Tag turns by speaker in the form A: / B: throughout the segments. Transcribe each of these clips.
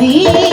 A: see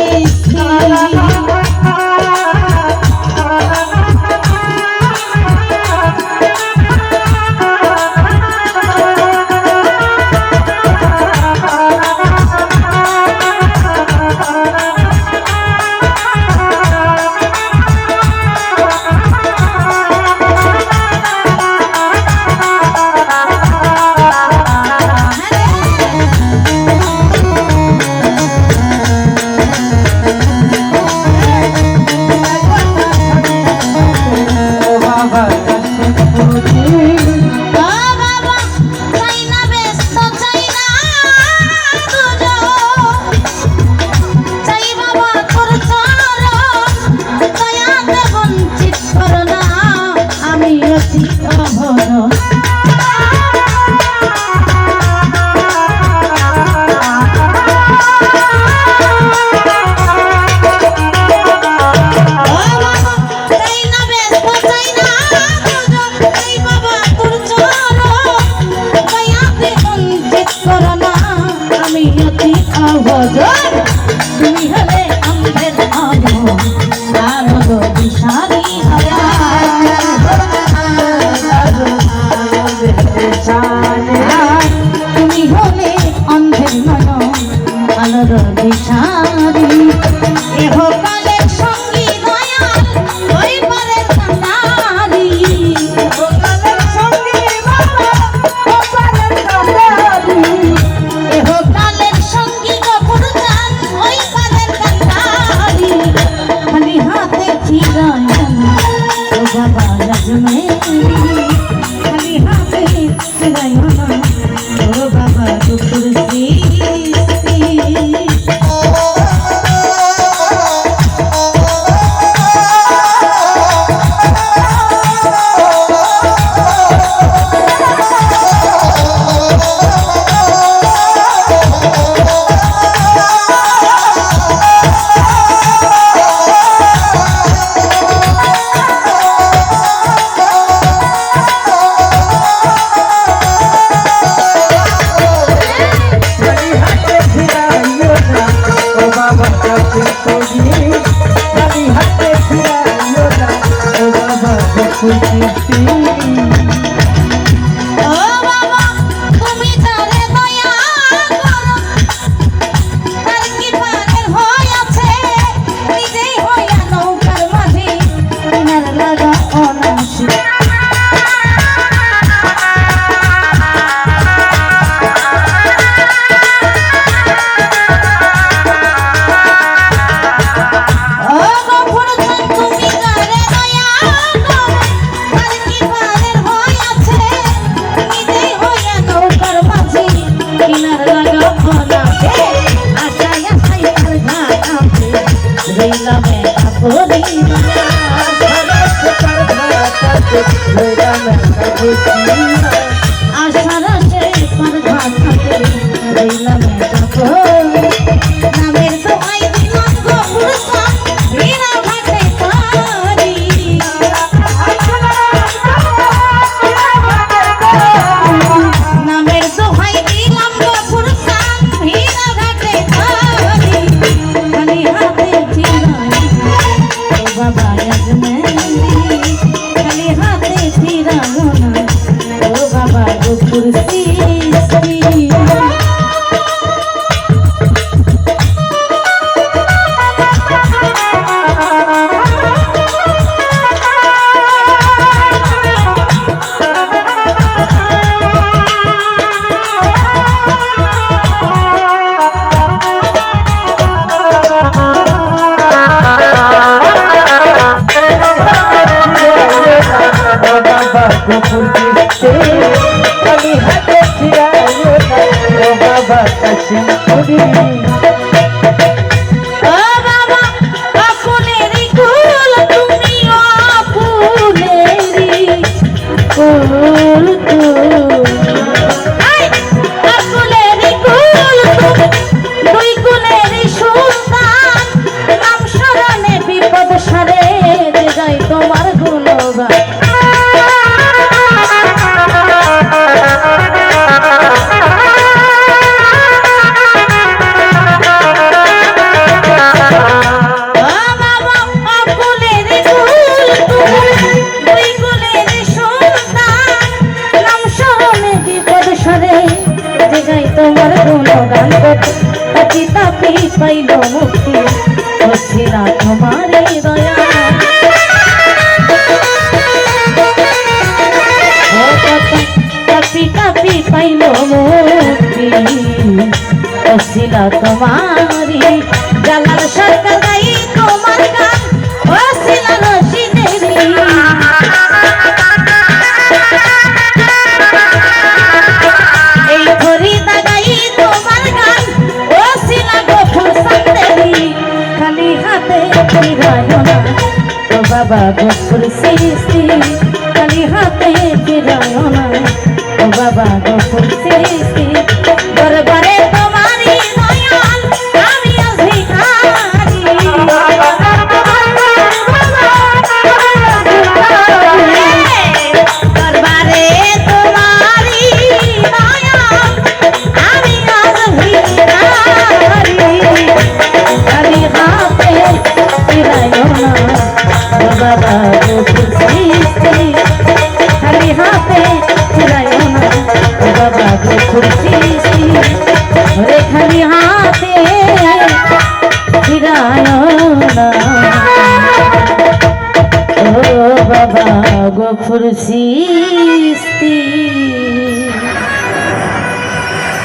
A: আশার আছে পার ধার থাকে রইলাম Oh, পাইল মুক্তি অশিল তোমারি জালাল সরকার গাই তোমার গান। অশিল রশি দেবী এই ফরিদা গাই তোমার গান। অশিল গোফুল দেবী খালি হাতে ফিরায় না। বাবা গোফুল সৃষ্টি, খালি হাতে ফিরায় না। বাবা গো ফুলছে বরবরে রাতে ফিরায় না। ও বাবা গো